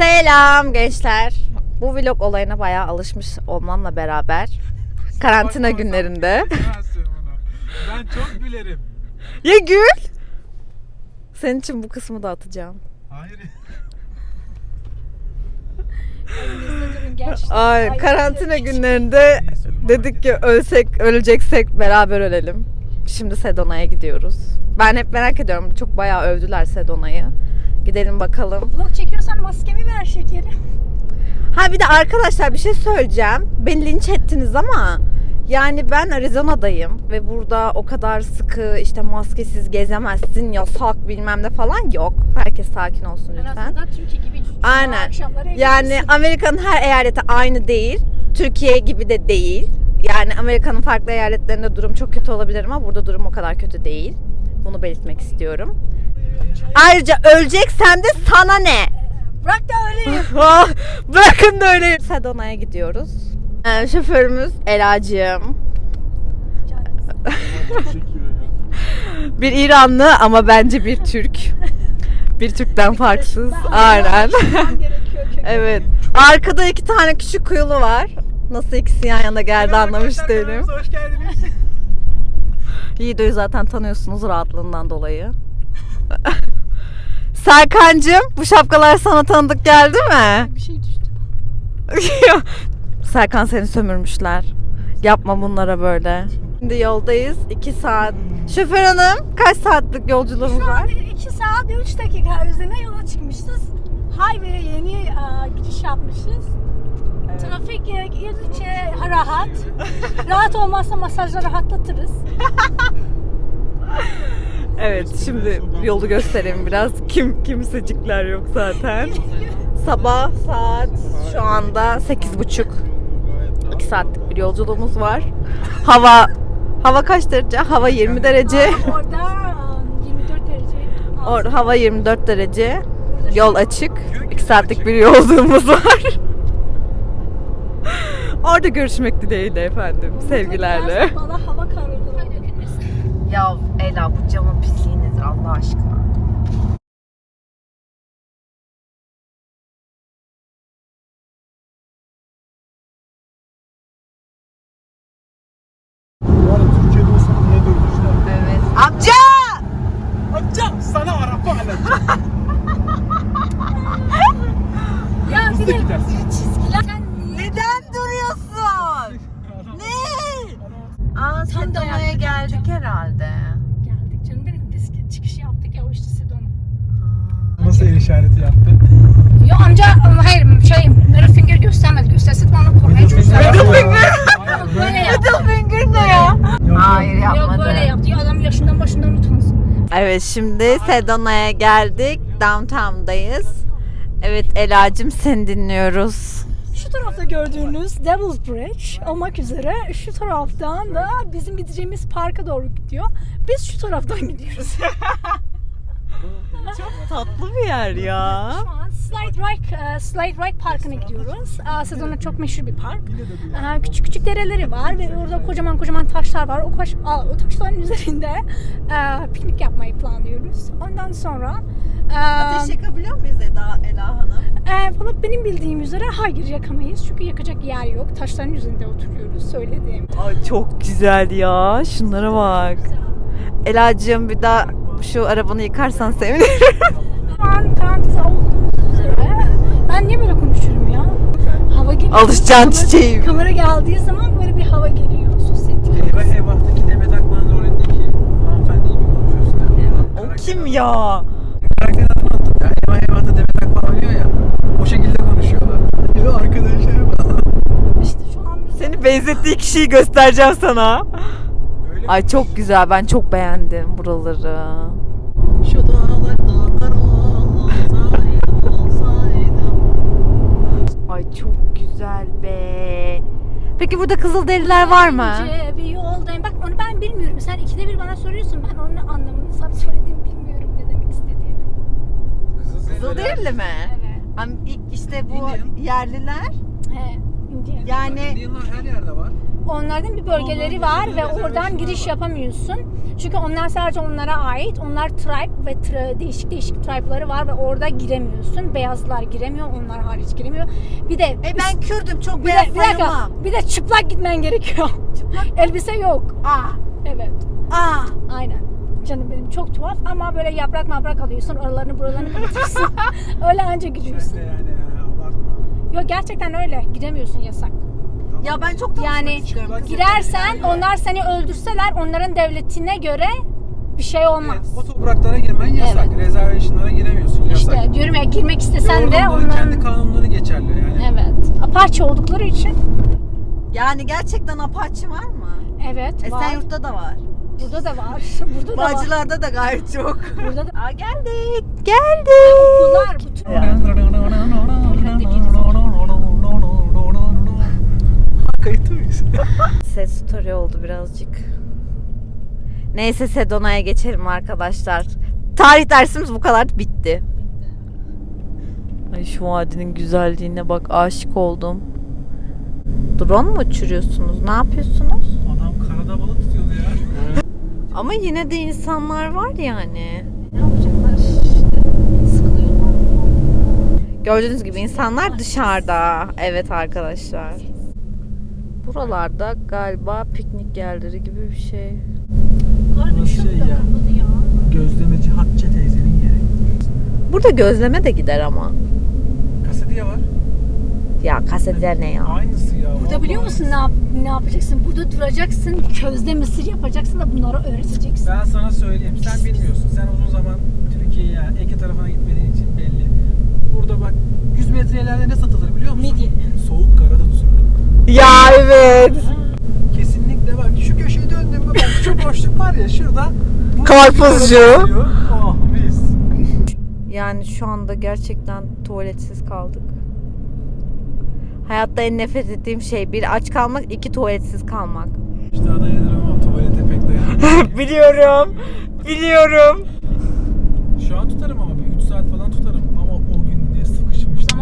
Selam gençler. Bu vlog olayına bayağı alışmış olmamla beraber karantina Bakma, günlerinde. Ben çok gülerim. ya gül. Senin için bu kısmı da atacağım. Hayır. Ay karantina günlerinde dedik ki ölsek öleceksek beraber ölelim. Şimdi Sedona'ya gidiyoruz. Ben hep merak ediyorum. Çok bayağı övdüler Sedona'yı. Gidelim bakalım. Vlog çekiyorsan maskemi ver şekerim. Ha bir de arkadaşlar bir şey söyleyeceğim. Beni linç ettiniz ama yani ben Arizona'dayım ve burada o kadar sıkı işte maskesiz gezemezsin yasak bilmem ne falan yok. Herkes sakin olsun En lütfen. azından Türkiye gibi Aynen. Yani. Amerika'nın her eyaleti aynı değil. Türkiye gibi de değil. Yani Amerika'nın farklı eyaletlerinde durum çok kötü olabilir ama burada durum o kadar kötü değil. Bunu belirtmek istiyorum. Ayrıca öleceksen de sana ne? Bırak da öyle. Ah, Bırakın da öyle. Sedona'ya gidiyoruz. Ee, şoförümüz Elacığım. Bir İranlı ama bence bir Türk. Bir Türk'ten farksız. Aynen. evet. Arkada iki tane küçük kuyulu var. Nasıl ikisi yan yana geldi anlamış değilim. Hoş geldiniz. Yiğido'yu zaten tanıyorsunuz rahatlığından dolayı. Serkancığım bu şapkalar sana tanıdık geldi mi? Bir şey düştü. Serkan seni sömürmüşler. Yapma bunlara böyle. Şimdi yoldayız. 2 saat. Şoför hanım kaç saatlik yolculuğumuz Şu var? an 2 saat 3 dakika üzerine yola çıkmışız. Highway'e yeni e, giriş yapmışız. Trafik e, girdikçe rahat. rahat olmazsa masajla rahatlatırız. Evet şimdi yolu göstereyim biraz. Kim kimsecikler yok zaten. Sabah saat şu anda 8.30. 2 saatlik bir yolculuğumuz var. Hava hava kaç derece? Hava 20 derece. Orada e, 24 derece. Or hava 24 derece. Yol açık. 2 saatlik bir yolculuğumuz var. Orada görüşmek dileğiyle efendim. Sevgilerle. Bana hava. Ya Ela bu camın pisliği nedir Allah aşkına? Evet. Amca! Amca sana Arap'a alacağım. Ya bir de çizgiler. Neden duruyorsun? Ne? Aa Tam geldik herhalde. geldik canım benim biz çıkış yaptık ya o işte Sedona. Nasıl el işareti yaptı? Yo amca hayır şey middle finger göstermedi. Gösterseydi bana kornaya çalıştı. Böyle yaptı. Middle finger ne ya? Hayır Yok yapmadı. böyle yaptı. Ya adam yaşından başından utansın. Evet şimdi Sedona'ya geldik. Downtown'dayız. Evet Ela'cığım seni dinliyoruz. Şu tarafta gördüğünüz Devil's Bridge olmak üzere şu taraftan da bizim gideceğimiz parka doğru gidiyor. Biz şu taraftan gidiyoruz. Tatlı bir yer ya. Şu an Slide Right, e, Slide Right Parkı'na gidiyoruz. Sedona çok meşhur bir park. E, Küçük küçük dereleri var ve orada kocaman kocaman taşlar var. O, taş, a, o taşların üzerinde piknik yapmayı planlıyoruz. Ondan sonra e, yakabiliyor muyuz Eda, Ela Hanım? e, valla benim bildiğim üzere hayır yakamayız. Çünkü yakacak yer yok. Taşların üzerinde oturuyoruz. Söyledim. Ay çok güzel ya. Şunlara bak. Ela'cığım bir daha şu arabanı yıkarsan sevinirim. Şu an parantez olduğumuz üzere ben niye böyle konuşuyorum ya? Hava geliyor. Kamera- çiçeğim. Kamera geldiği zaman böyle bir hava geliyor. Sosyetik. Eyvah eyvahtaki Demet Akman'ın rolündeki hanımefendiyi mi konuşuyorsun? ya? o kim ya? Karakterin adını unuttum ya. Eyvah eyvahta Demet Akman oynuyor ya. O şekilde konuşuyorlar. Ya arkadaşlar falan. İşte şu an biz Seni benzettiği kişiyi göstereceğim sana. Öyle Ay çok güzel. Ben çok beğendim buraları. Şu dağlarda kar olsaydı olsaydı. Ay çok güzel be. Peki burada kızılderililer var mı? Bence bir yoldayım. Bak onu ben bilmiyorum. Sen ikide bir bana soruyorsun. Ben onun anlamını sana söylediğimi bilmiyorum ne demek istediğini. Kızılderili mi? Evet. Ama ilk işte bu Indian. yerliler He. Indian. yani Indianlar her yerde var. Onların bir bölgeleri var ve oradan giriş yapamıyorsun. Çünkü onlar sadece onlara ait. Onlar tribe ve tra- değişik değişik tribe'ları var ve orada giremiyorsun. Beyazlar giremiyor, onlar hariç giremiyor. Bir de E ben Kürdüm çok bir, de, beyaz bir dakika, sayılmam. bir de çıplak gitmen gerekiyor. Çıplak. Elbise yok. Aa. Evet. Aa. Aynen. Canım benim çok tuhaf ama böyle yaprak maprak alıyorsun. Oralarını buralarını kapatıyorsun. öyle anca Sen gidiyorsun. de yani ya, abartma. Yok gerçekten öyle. Giremiyorsun yasak. Ya ben çok tanışmak Yani istiyorum. kızım. girersen onlar seni öldürseler onların devletine göre bir şey olmaz. Evet, o topraklara girmen yasak. Evet. Reservation'lara giremiyorsun yasak. İşte diyorum ya girmek Ve istesen de onların onların... kendi kanunları geçerli yani. Evet. Apache oldukları için. Yani gerçekten Apache var mı? Evet var. Esenyurt'ta da var. Burada da var. Burada da var. Bağcılar'da da gayet çok. Burada da Aa geldik. Geldik. okullar bütün. Kayıtta mıyız? Ses story oldu birazcık. Neyse Sedona'ya geçelim arkadaşlar. Tarih dersimiz bu kadar bitti. Ay şu vadinin güzelliğine bak aşık oldum. Drone mu uçuruyorsunuz? Ne yapıyorsunuz? Adam karada balık tutuyordu ya. Ama yine de insanlar var yani. Ne yapacaklar? Sıkılıyorlar. Gördüğünüz gibi insanlar dışarıda. Evet arkadaşlar. Buralarda galiba piknik yerleri gibi bir şey. Burası şey ya. Gözlemeci Hatice teyzenin yeri. Burada gözleme de gider ama. Kasadiye var. Ya kasetler ne ya? Aynısı ya. Burada biliyor musun ne, yap- ne yapacaksın? Burada duracaksın, közde mısır yapacaksın da bunları öğreteceksin. Ben sana söyleyeyim. Sen bilmiyorsun. Sen uzun zaman Türkiye'ye yani Ege tarafına gitmediğin için belli. Burada bak 100 metre ileride ne satılır biliyor musun? Midye. Soğuk Karadut. Ya evet. Kesinlikle bak şu köşeyi döndüm mü bak şu boşluk var ya şurada. bu Karpuzcu. Oh mis. Yani şu anda gerçekten tuvaletsiz kaldık. Hayatta en nefret ettiğim şey bir aç kalmak, iki tuvaletsiz kalmak. İşte dayanırım ama tuvalete pek dayanamam. biliyorum. Biliyorum. Şu an tutarım ama bir 3 saat falan tutarım ama o gün ne sıkışmıştım.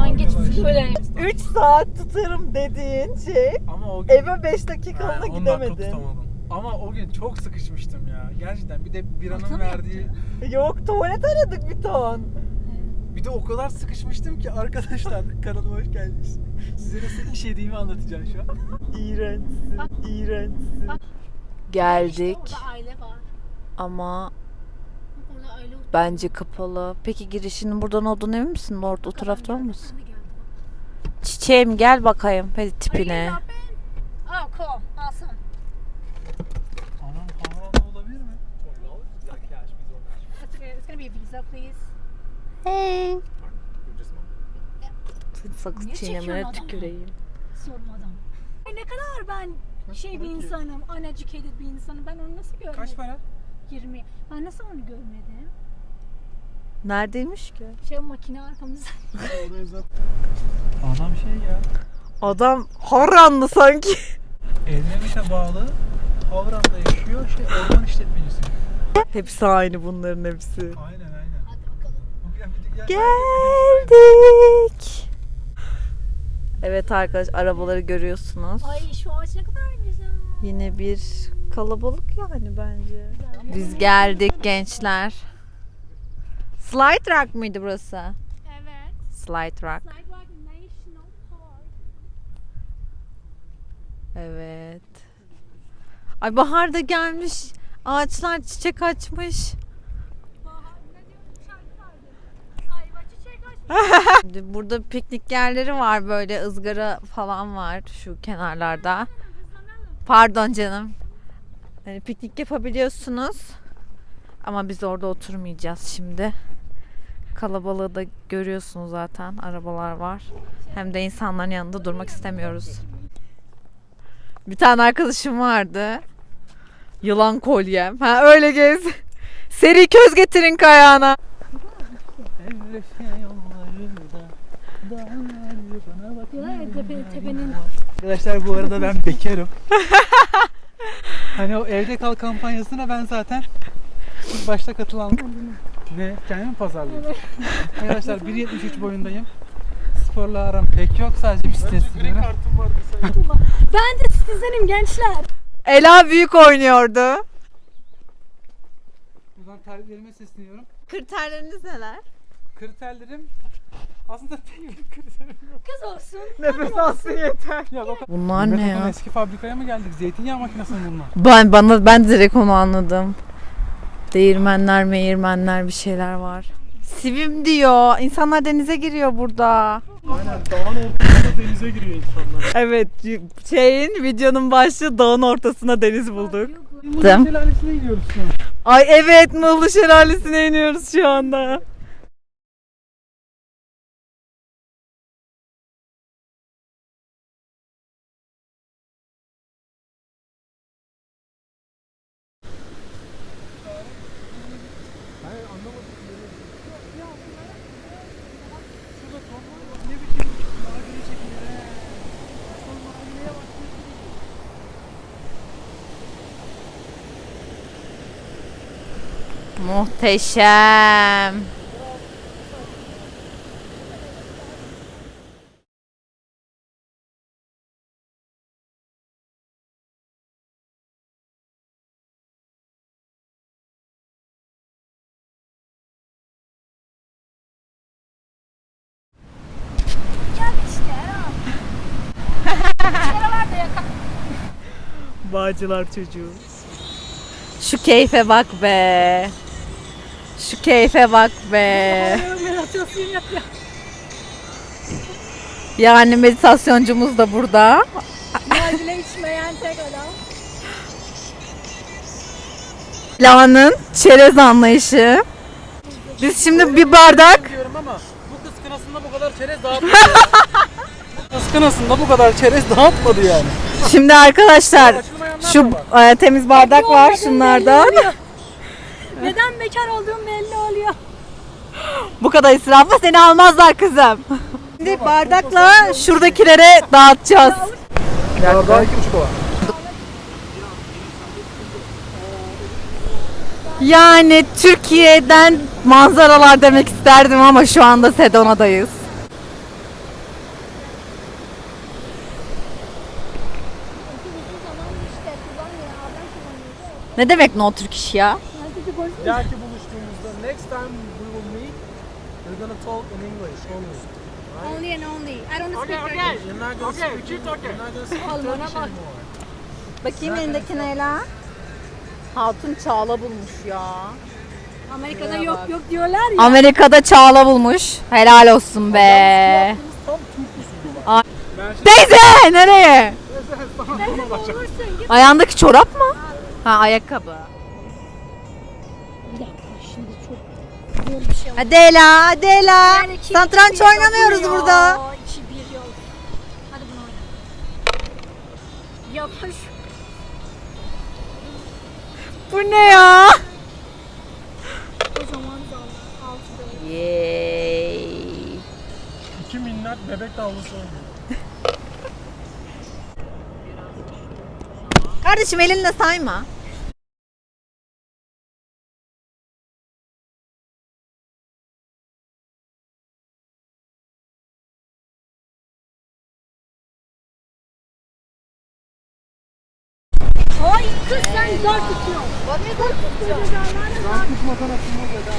Böyle. 3 saat tutarım dediğin şey Ama o gün eve 5 dakikalığına Ha, 10 dakika gidemedin. tutamadım. Ama o gün çok sıkışmıştım ya. Gerçekten bir de biranın Orta mı verdiği Yok tuvalet aradık bir ton. bir de o kadar sıkışmıştım ki arkadaşlar kanalıma hoş geldiniz. Size nasıl iş yediğimi anlatacağım şu an. İğrençsin, iğrençsin. Geldik İşte orada aile var. ama Orada aile oturuyor. bence kapalı. Peki girişinin buradan olduğunu emin misin? Orada o tarafta Geldi, olmasın? Çiçeğim gel bakayım. Hadi tipine. Anam olabilir mi? Please. Hey. Sakız Niye çiğnemene çekiyorsun adamı? tüküreyim. Sormadan. Ay ne kadar ben şey bir insanım, uneducated bir insanım. Ben onu nasıl görmedim? Kaç para? 20. Ben nasıl onu görmedim? Neredeymiş ki? Şey makine arkamızda. Adam şey ya. Adam Harranlı sanki. Edremit'e bağlı Havran'da yaşıyor şey orman işletmecisi. Hepsi aynı bunların hepsi. Aynen aynen. Geldik. Evet arkadaş arabaları görüyorsunuz. Ay şu ağaç ne kadar güzel. Yine bir kalabalık yani bence. Biz geldik gençler. Slide Rock mıydı burası? Evet. Slide Rock. Sidewalk National Park. Evet. Ay bahar da gelmiş. Ağaçlar çiçek açmış. Burada piknik yerleri var böyle ızgara falan var şu kenarlarda. Pardon canım. Hani piknik yapabiliyorsunuz. Ama biz orada oturmayacağız şimdi. Kalabalığı da görüyorsunuz zaten. Arabalar var. Hem de insanların yanında durmak istemiyoruz. Bir tane arkadaşım vardı. Yılan kolyem. Ha öyle gez. Seri köz getirin kayağına. Arkadaşlar bu arada ben bekarım. hani o evde kal kampanyasına ben zaten ilk başta katılan ve kendimi pazarlıyorum. Arkadaşlar 1.73 boyundayım. Sporla aram pek yok sadece bisiklet sürüyorum. kartım vardı sen. Ben de sizdenim gençler. Ela büyük oynuyordu. Buradan taliplerime sesleniyorum. Kriterleriniz neler? Kriterlerim aslında pek bir kriterim yok. Kız olsun. Nefes alsın yeter. Ya bak Bunlar ne ya? Eski fabrikaya mı geldik? Zeytinyağı makinesi mi bunlar? Ben bana ben direkt onu anladım. Değirmenler, meyirmenler bir şeyler var. Sivim diyor. İnsanlar denize giriyor burada. Aynen dağın ortasında denize giriyor insanlar. Evet, şeyin videonun başlığı dağın ortasına deniz bulduk. Dem. Şelalesi'ne gidiyoruz şu an. Ay evet, Muğla Şelalesi'ne iniyoruz şu anda. Muhteşem. Bağcılar çocuğu. Şu keyfe bak be. Şu keyfe bak be. Meditasyon. Yani meditasyonumuz da burada. Nargile içmeyen tek adam. La'nın çerez anlayışı. Biz şimdi bir bardak Diyorum ama bu kız kınasında bu kadar çerez dağıtmadı. bu kız kınasında bu kadar çerez dağıtmadı yani. Şimdi arkadaşlar şu e, temiz bardak var şunlardan. Neden bekar olduğum belli oluyor. Bu kadar israfla seni almazlar kızım. Şimdi bardakla şuradakilere dağıtacağız. Bardağı iki buçuk. Yani Türkiye'den manzaralar demek isterdim ama şu anda Sedona'dayız. Ne demek no Türk iş ya? Bir dahaki buluştuğumuzda next time we will meet we're gonna talk in English only. Only and only. I don't speak Turkish. You're not gonna speak keep talking. You're not gonna speak Almana Turkish bak. anymore. Bakayım elindekine Ela. Hatun Çağla bulmuş ya. Amerika'da Şuraya yok bak. yok diyorlar ya. Amerika'da Çağla bulmuş. Helal olsun be. Tam Teyze nereye? Neyse olursun. Ayağındaki çorap mı? Ha ayakkabı. Bir şey oldu. Hadi Ela, hadi Ela. Yani iki- Satranç iki bir oynamıyoruz yok. burada. İki bir yok. Hadi bunu oyna. Yavaş. Bu ne ya? Kocaman zor. Altı dört. Yay. iki minnak bebek tavlusu oynuyor. Kardeşim elinle sayma. Ay kız sen